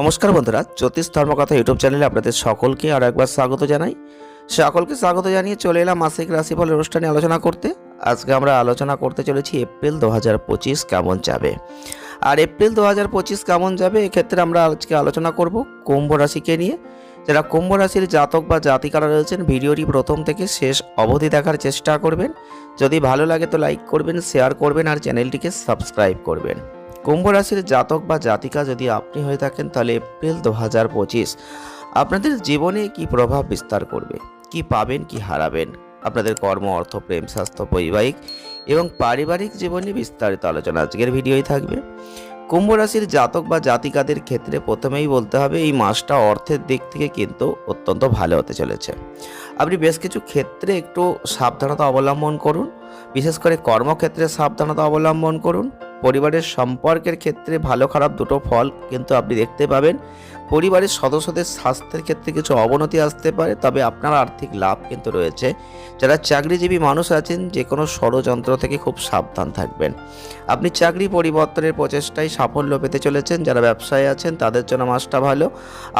নমস্কার বন্ধুরা, জ্যোতিষ ধর্মকথা ইউটিউব চ্যানেলে আপনাদের সকলকে আরও একবার স্বাগত জানাই। সকলকে স্বাগত জানিয়ে চলে এলাম মাসিক রাশিফল অনুষ্ঠানে আলোচনা করতে। আজকে আমরা আলোচনা করতে চলেছি এপ্রিল দু হাজার পঁচিশ কেমন যাবে। আর এপ্রিল দু হাজার পঁচিশ কেমন যাবে, এক্ষেত্রে আমরা আজকে আলোচনা করব কুম্ভ রাশিকে নিয়ে। যারা কুম্ভ রাশির জাতক বা জাতিকারা রয়েছেন, ভিডিওটি প্রথম থেকে শেষ অবধি দেখার চেষ্টা করবেন। যদি ভালো লাগে তো লাইক করবেন, শেয়ার করবেন, আর চ্যানেলটিকে সাবস্ক্রাইব করবেন। কুম্ভ রাশির জাতক বা জাতিকা যদি আপনি হয়ে থাকেন, তাহলে এপ্রিল দু হাজার পঁচিশ। আপনাদের জীবনে কি প্রভাব বিস্তার করবে? কি পাবেন, কি হারাবেন? আপনাদের কর্ম, অর্থ, প্রেম, স্বাস্থ্য, বৈবাহিক এবং পারিবারিক জীবনে বিস্তারিত আলোচনা আজকের ভিডিওই থাকবে। কুম্ভ রাশির জাতক বা জাতিকাদের ক্ষেত্রে প্রথমেই বলতে হবে, এই মাসটা অর্থের দিক থেকে কিন্তু অত্যন্ত ভালো হতে চলেছে। আপনি বেশ কিছু ক্ষেত্রে একটু সাবধানতা অবলম্বন করুন। বিশেষ করে কর্মক্ষেত্রে সাবধানতা অবলম্বন করুন। পরিবারের সম্পর্কের ক্ষেত্রে ভালো খারাপ দুটো ফল, কিন্তু আপনি দেখতে পাবেন পরিবারের সদস্যদের স্বাস্থ্যের ক্ষেত্রে কিছু অবনতি আসতে পারে, তবে আপনার আর্থিক লাভ কিন্তু রয়েছে। যারা চাকরিজীবী মানুষ আছেন যে কোনো ষড়যন্ত্র থেকে খুব সাবধান থাকবেন। আপনি চাকরি পরিবর্তনের প্রচেষ্টায় সাফল্য পেতে চলেছেন, যারা ব্যবসায় আছেন, তাদের জন্য মাসটা ভালো।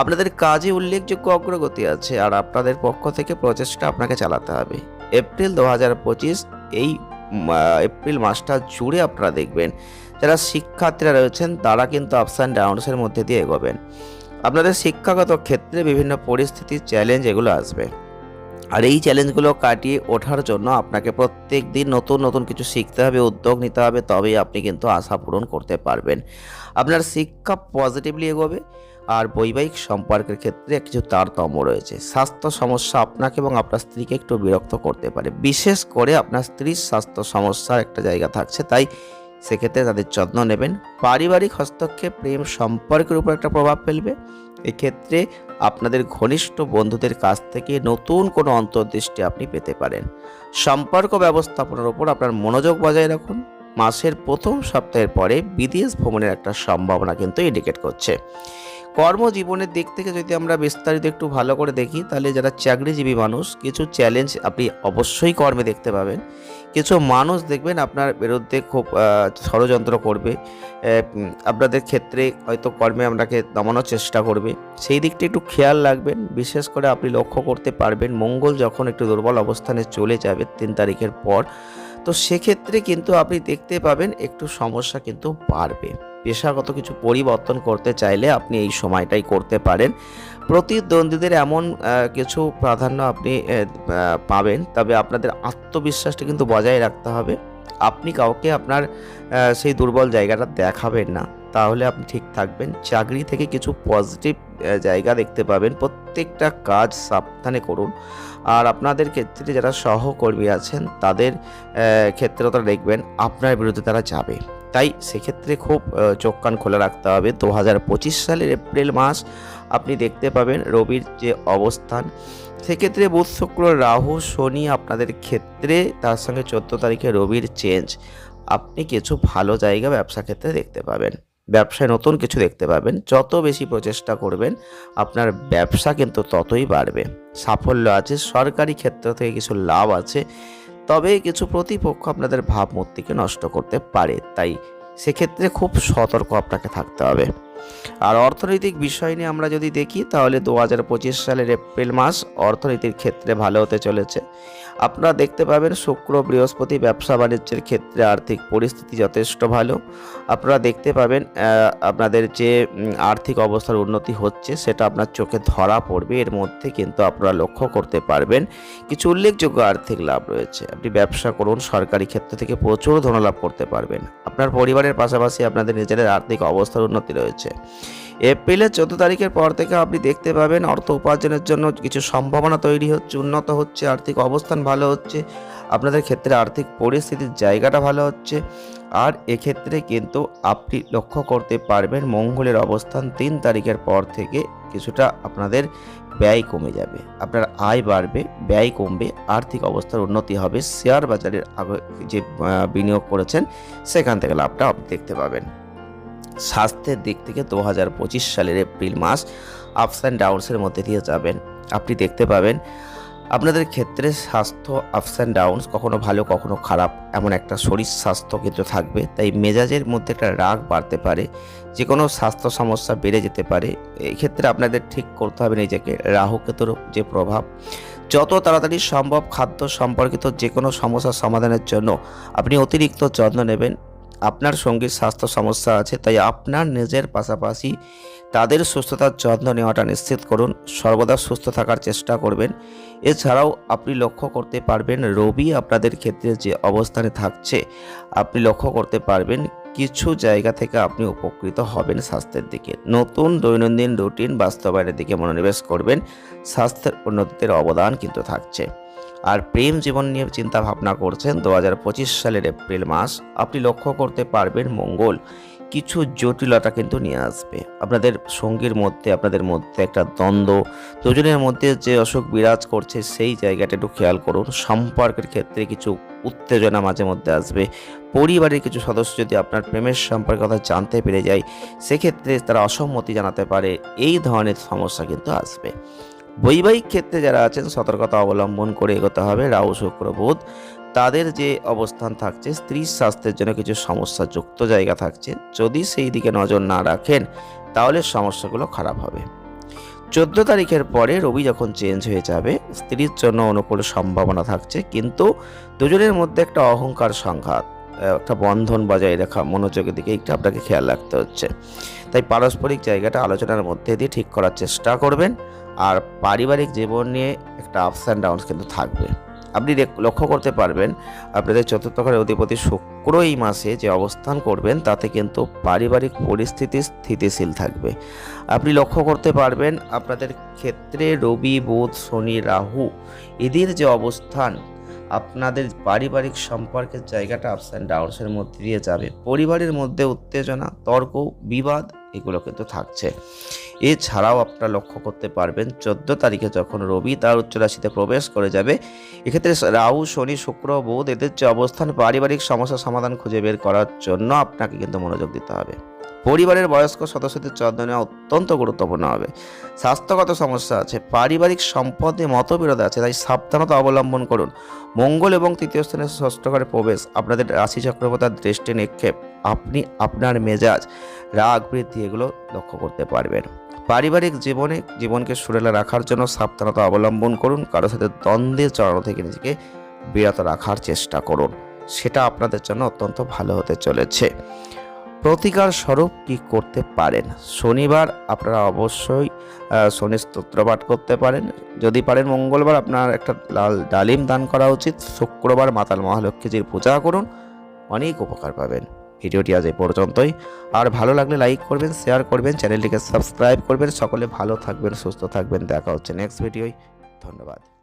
আপনাদের কাজে উল্লেখযোগ্য অগ্রগতি আছে, আর আপনাদের পক্ষ থেকে প্রচেষ্টা আপনাকে চালাতে হবে। এপ্রিল দু হাজার পঁচিশ, এই এপ্রিল মাসটা জুড়ে আপনারা দেখবেন। যারা শিক্ষার্থীরা রয়েছেন, তারা কিন্তু আপস অ্যান্ড ডাউনসের মধ্যে দিয়ে এগোবেন। আপনাদের শিক্ষাগত ক্ষেত্রে বিভিন্ন পরিস্থিতি চ্যালেঞ্জ এগুলো আসবে। আর এই চ্যালেঞ্জগুলো কাটিয়ে ওঠার জন্য আপনাকে প্রত্যেক দিন নতুন নতুন কিছু শিখতে হবে, উদ্যোগ নিতে হবে, তবেই আপনি কিন্তু আশা পূরণ করতে পারবেন। আপনার শিক্ষা পজিটিভলি এগোবে। আর বৈবাহিক সম্পর্কের ক্ষেত্রে কিছু তারতম্য রয়েছে। স্বাস্থ্য সমস্যা আপনাকে এবং আপনার স্ত্রীকে একটু বিরক্ত করতে পারে। বিশেষ করে আপনার স্ত্রীর স্বাস্থ্য সমস্যার একটা জায়গা থাকছে, তাই সেক্ষেত্রে তাদের যত্ন নেবেন। পারিবারিক হস্তক্ষেপ প্রেম সম্পর্কের উপর একটা প্রভাব ফেলবে। এক্ষেত্রে আপনাদের ঘনিষ্ঠ বন্ধুদের কাছ থেকে নতুন কোনো অন্তর্দৃষ্টি আপনি পেতে পারেন। সম্পর্ক ব্যবস্থাপনার উপর আপনার মনোযোগ বজায় রাখুন। মাসের প্রথম সপ্তাহের পরে বিদেশ ভ্রমণের একটা সম্ভাবনা কিন্তু ইন্ডিকেট করছে। কর্মজীবনের দিক থেকে যদি আমরা বিস্তারিত একটু ভালো করে দেখি, তাহলে যারা চাকরিজীবী মানুষ, কিছু চ্যালেঞ্জ আপনি অবশ্যই কর্মে দেখতে পাবেন। কিছু মানুষ দেখবেন আপনার বিরুদ্ধে খুব ষড়যন্ত্র করবে। আপনাদের ক্ষেত্রে হয়তো কর্মে আপনাকে দমানোর চেষ্টা করবে। সেই দিকটা একটু খেয়াল রাখবেন। বিশেষ করে আপনি লক্ষ্য করতে পারবেন, মঙ্গল যখন একটু দুর্বল অবস্থানে চলে যাবে তিন তারিখের পর, তো সেক্ষেত্রে কিন্তু আপনি দেখতে পাবেন একটু সমস্যা কিন্তু বাড়বে। পেশাগত কিছু পরিবর্তন করতে চাইলে আপনি এই সময়টাই করতে পারেন। প্রতিদ্বন্দ্বীদের এমন কিছু প্রাধান্য আপনি পাবেন, তবে আপনাদের আত্মবিশ্বাসটা কিন্তু বজায় রাখতে হবে। আপনি কাউকে আপনার সেই দুর্বল জায়গাটা দেখাবেন না। তাহলে আপনি ঠিক থাকবেন। চাকরি থেকে কিছু পজিটিভ জায়গা দেখতে পাবেন। প্রত্যেকটা কাজ সাবধানে করুন। আর আপনাদের ক্ষেত্রে যারা সহকর্মী আছেন, তাদের ক্ষেত্রে তারা দেখবেন আপনার বিরুদ্ধে তারা যাবে। তাই সেক্ষেত্রে খুব চোখ কান খোলা রাখতে হবে। দু হাজার পঁচিশ সালের এপ্রিল মাস আপনি দেখতে পাবেন রবির যে অবস্থান। সেক্ষেত্রে বুধ, শুক্র, রাহু, শনি আপনাদের ক্ষেত্রে, তার সঙ্গে চোদ্দ তারিখে রবির চেঞ্জ আপনি কিছু ভালো জায়গা ব্যবসা ক্ষেত্রে দেখতে পাবেন। ব্যবসায় নতুন কিছু দেখতে পাবেন। যত বেশি প্রচেষ্টা করবেন, আপনার ব্যবসা কিন্তু ততই বাড়বে। সাফল্য আছে, সরকারি ক্ষেত্র থেকে কিছু লাভ আছে। তবে কিছু প্রতিপক্ষ আপনাদের ভাবমূর্তিকে নষ্ট করতে পারে, তাই সেক্ষেত্রে খুব সতর্ক আপনাকে থাকতে হবে। আর অর্থনৈতিক বিষয় নিয়ে আমরা যদি দেখি, তাহলে দু হাজার পঁচিশ সালের এপ্রিল মাস অর্থনীতির ক্ষেত্রে ভালো হতে চলেছে। আপনারা দেখতে পাবেন শুক্র, বৃহস্পতি ব্যবসা বাণিজ্যের ক্ষেত্রে আর্থিক পরিস্থিতি যথেষ্ট ভালো। আপনারা দেখতে পাবেন আপনাদের যে আর্থিক অবস্থার উন্নতি হচ্ছে সেটা আপনার চোখে ধরা পড়বে। এর মধ্যে কিন্তু আপনারা লক্ষ্য করতে পারবেন, কিছু উল্লেখযোগ্য আর্থিক লাভ রয়েছে। আপনি ব্যবসা করুন, সরকারি ক্ষেত্র থেকে প্রচুর ধনলাভ করতে পারবেন। আপনার পরিবারের পাশাপাশি আপনাদের নিজেদের আর্থিক অবস্থার উন্নতি রয়েছে। এপ্রিলের চোদ্দ তারিখের পর থেকে আপনি দেখতে পাবেন অর্থ উপার্জনের জন্য কিছু সম্ভাবনা তৈরি হচ্ছে, উন্নত হচ্ছে, আর্থিক অবস্থান ভালো হচ্ছে, আপনাদের ক্ষেত্রে আর্থিক পরিস্থিতির জায়গাটা ভালো হচ্ছে। আর এক্ষেত্রে কিন্তু আপনি লক্ষ্য করতে পারবেন মঙ্গলের অবস্থান তিন তারিখের পর থেকে কিছুটা আপনাদের ব্যয় কমে যাবে। আপনার আয় বাড়বে, ব্যয় কমবে, আর্থিক অবস্থার উন্নতি হবে, শেয়ার বাজারের যে বিনিয়োগ করেছেন, সেখান থেকে লাভটা আপনি দেখতে পাবেন। স্বাস্থ্যের দিক থেকে দু হাজার পঁচিশ সালের এপ্রিল মাস আপস অ্যান্ড ডাউনসের মধ্যে দিয়ে যাবেন। আপনি দেখতে পাবেন, আপনাদের ক্ষেত্রে স্বাস্থ্য আপস অ্যান্ড ডাউনস কখনো ভালো, কখনো খারাপ এমন একটা শরীর স্বাস্থ্য কিন্তু থাকবে। তাই মেজাজের মধ্যে একটা রাগ বাড়তে পারে যে কোনো স্বাস্থ্য সমস্যা বেড়ে যেতে পারে। এই ক্ষেত্রে আপনাদের ঠিক করতে হবে নিজেকে। রাহু কেতুর যে প্রভাব, যত তাড়াতাড়ি সম্ভব খাদ্য সম্পর্কিত যে কোনো সমস্যার সমাধানের জন্য আপনি অতিরিক্ত যত্ন নেবেন। আপনার সঙ্গীর স্বাস্থ্য সমস্যা আছে, তাই আপনার নিজের পাশাপাশি তাদের সুস্থতার যত্ন নেওয়াটা নিশ্চিত করুন। সর্বদা সুস্থ থাকার চেষ্টা করবেন। এছাড়াও আপনি লক্ষ্য করতে পারবেন রবি আপনাদের ক্ষেত্রে যে অবস্থানে থাকছে, আপনি লক্ষ্য করতে পারবেন কিছু জায়গা থেকে আপনি উপকৃত হবেন স্বাস্থ্যের দিকে। নতুন দৈনন্দিন রুটিন বাস্তবায়নের দিকে মনোনিবেশ করবেন। স্বাস্থ্যের উন্নতির অবদান কিন্তু থাকছে। আর প্রেম জীবন নিয়ে চিন্তা ভাবনা করছেন দু হাজার পঁচিশ সালের এপ্রিল মাস। আপনি লক্ষ্য করতে পারবেন মঙ্গল। কিছু জটিলতা কিন্তু নিয়ে আসবে। আপনাদের সঙ্গীর মধ্যে, আপনাদের মধ্যে একটা দ্বন্দ্ব, দুজনের মধ্যে যে অসুখ বিরাজ করছে সেই জায়গাটা একটু খেয়াল করুন। সম্পর্কের ক্ষেত্রে কিছু উত্তেজনা মাঝে মধ্যে আসবে। পরিবারের কিছু সদস্য যদি আপনার প্রেমের সম্পর্কে কথা জানতে পেরে যায়, সেক্ষেত্রে তারা অসম্মতি জানাতে পারে। এই ধরনের সমস্যা কিন্তু আসবে। বৈবাহিক ক্ষেত্রে যারা আছেন, সতর্কতা অবলম্বন করে এগোতে হবে। রাহু, শুক্র, বুধ, তাদের যে অবস্থান থাকছে, স্ত্রীর স্বাস্থ্যের জন্য কিছু সমস্যা যুক্ত জায়গা থাকছে। যদি সেই দিকে নজর না রাখেন, তাহলে সমস্যাগুলো খারাপ হবে। চোদ্দ তারিখের পরে রবি যখন চেঞ্জ হয়ে যাবে, স্ত্রীর জন্য অনুকূল সম্ভাবনা থাকছে। কিন্তু দুজনের মধ্যে একটা অহংকার সংঘাত একটা বন্ধন বজায় রাখা, মনোযোগের দিকে একটু আপনাকে খেয়াল রাখতে হচ্ছে। তাই পারস্পরিক জায়গাটা আলোচনার মধ্যে দিয়ে ঠিক করার চেষ্টা করবেন। আর পারিবারিক জীবন নিয়ে একটা আপস অ্যান্ড ডাউনস কিন্তু থাকবে। আপনি লক্ষ্য করতে পারবেন, আপনাদের চতুর্থ ঘরের অধিপতি শুক্র এই মাসে যে অবস্থান করবেন, তাতে কিন্তু পারিবারিক পরিস্থিতি স্থিতিশীল থাকবে। আপনি লক্ষ্য করতে পারবেন, আপনাদের ক্ষেত্রে রবি, বুধ, শনি, রাহু, এদের যে অবস্থান, আপনাদের পারিবারিক সম্পর্কের জায়গাটা আপস অ্যান্ড ডাউনসের মধ্যে দিয়ে যাবে। পরিবারের মধ্যে উত্তেজনা, তর্ক, বিবাদ, এগুলো কিন্তু থাকছে। এছাড়াও আপনারা লক্ষ্য করতে পারবেন, চোদ্দ তারিখে যখন রবি তার উচ্চ রাশিতে প্রবেশ করে যাবে, এক্ষেত্রে রাহু, শনি, শুক্র, বুধ এদের যে অবস্থান, পারিবারিক সমস্যা সমাধান খুঁজে বের করার জন্য আপনাকে কিন্তু মনোযোগ দিতে হবে। পরিবারের বয়স্ক সদস্যদের যত্ন নেওয়া অত্যন্ত গুরুত্বপূর্ণ হবে। স্বাস্থ্যগত সমস্যা আছে, পারিবারিক সম্পদে মতবিরোধ আছে, তাই সাবধানতা অবলম্বন করুন। মঙ্গল এবং তৃতীয় স্থানে ষষ্ঠ ঘরে প্রবেশ, আপনাদের রাশি চক্রবর্তার দৃষ্টি নিক্ষেপ, আপনি আপনার মেজাজ, রাগ, বৃদ্ধি এগুলো লক্ষ্য করতে পারবেন। পারিবারিক জীবনে জীবনকে সুরেলা রাখার জন্য সাবধানতা অবলম্বন করুন কারোর সাথে দ্বন্দ্বে জড়ানো থেকে নিজেকে বিরত রাখার চেষ্টা করুন। সেটা আপনাদের জন্য অত্যন্ত ভালো হতে চলেছে। প্রতিকার স্বরূপ কি করতে পারেন? শনিবার আপনারা অবশ্যই শনি স্তোত্র পাঠ করতে পারেন। যদি পারেন, মঙ্গলবার আপনার একটা লাল ডালিম দান করা উচিত। শুক্রবার মাতাল মহালক্ষ্মীজির পূজা করুন। অনেক উপকার পাবেন। ভিডিওটি আজ এ পর্যন্তই। আর ভালো লাগলে লাইক করবেন, শেয়ার করবেন, চ্যানেলটিকে সাবস্ক্রাইব করবেন। সকলে ভালো থাকবেন, সুস্থ থাকবেন। দেখা হচ্ছে নেক্সট ভিডিওয়। ধন্যবাদ।